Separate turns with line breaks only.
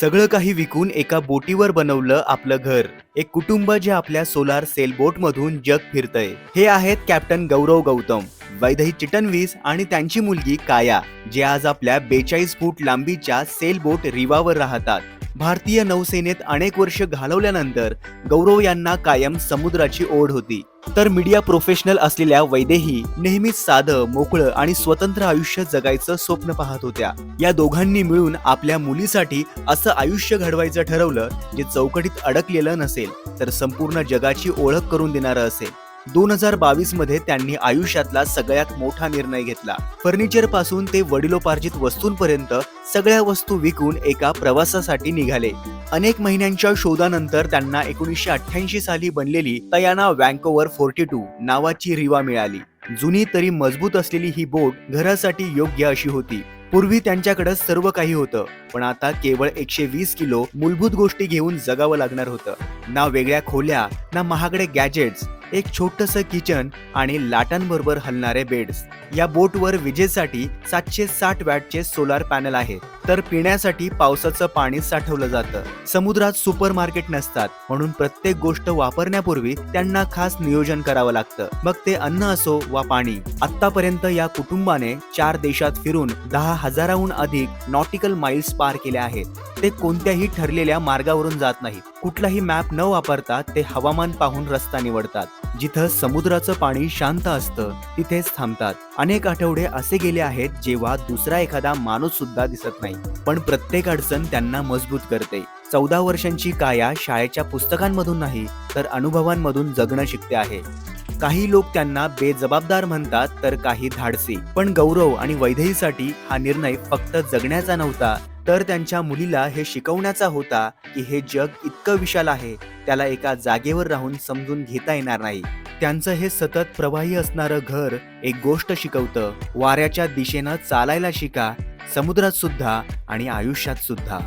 सगळं काही विकून एका बोटीवर बनवलं आपलं घर. एक कुटुंब जे आपल्या सोलार सेल बोट मधून जग फिरतय. हे आहेत कॅप्टन गौरव गौतम वैदही चिटणवीस आणि त्यांची मुलगी काया जे आज आपल्या बेचाळीस फूट लांबीच्या सेल बोट रिवावर राहतात. भारतीय नौसेनेत अनेक वर्ष घालवल्यानंतर गौरव यांना कायम समुद्राची ओढ होती. तर मीडिया प्रोफेशनल असलेल्या वैदेही नेहमीच साधं मोकळं आणि स्वतंत्र आयुष्य जगायचं स्वप्न पाहत होत्या. या दोघांनी मिळून आपल्या मुलीसाठी असं आयुष्य घडवायचं ठरवलं जे चौकटीत अडकलेलं नसेल तर संपूर्ण जगाची ओळख करून देणारं असेल. दोन हजार बावीसमध्ये त्यांनी आयुष्यातला सगळ्यात मोठा निर्णय घेतला. फर्निचरपासून ते वडिलोपार्जित वस्तूंपर्यंत सगळ्या वस्तू विकून एका प्रवासासाठी निघाले. अनेक महिन्यांच्या शोधानंतर त्यांना एकोणीसशे अठ्ठ्याऐंशी साली बनलेली तयाना वँकोवर फोर्टी टू नावाची रिवा मिळाली. जुनी तरी मजबूत असलेली ही बोट घरासाठी योग्य अशी होती. पूर्वी त्यांच्याकडे सर्व काही होतं पण आता केवळ एकशे वीस किलो मूलभूत गोष्टी घेऊन जगावं लागणार होतं. ना वेगळ्या खोल्या ना महागडे गॅजेट्स एक छोटस किचन आणि लाटांबरोबर हलणारे बेड्स. या बोटवर विजेसाठी सातशे साठ वॅटचे सोलार पॅनल आहेत तर पिण्यासाठी पावसाचं पाणी साठवलं जातं. समुद्रात सुपर मार्केट नसतात म्हणून प्रत्येक गोष्ट वापरण्यापूर्वी त्यांना खास नियोजन करावं लागतं. मग ते अन्न असो वा पाणी आतापर्यंत या कुटुंबाने चार देशात फिरून दहा हजाराहून अधिक नॉटिकल माइल्स पार केल्या आहेत. ते कोणत्याही ठरलेल्या मार्गावरून जात नाहीत. कुठलाही मॅप न वापरता ते हवामान पाहून रस्ता निवडतात. जिथं समुद्राचं पाणी शांत असतं तिथेच थांबतात. अनेक आठवडे असे गेले आहेत जेव्हा दुसरा एखादा माणूस सुद्धा दिसत नाही. पण प्रत्येक अडचण त्यांना मजबूत करते. चौदा वर्षांची काया शाळेच्या पुस्तकांमधून नाही तर अनुभवांमधून जगणं शिकते आहे. काही लोक त्यांना बेजबाबदार म्हणतात तर काही धाडसी. पण गौरव आणि वैधईसाठी हा निर्णय फक्त जगण्याचा नव्हता तर त्यांच्या मुलीला हे शिकवण्याचा होता की हे जग इतकं विशाल आहे त्याला एका जागेवर राहून समजून घेता येणार नाही. त्यांचं हे सतत प्रवाही असणारं घर एक गोष्ट शिकवतं. वाऱ्याच्या दिशेनं चालायला शिका समुद्रात सुद्धा आणि आयुष्यात सुद्धा.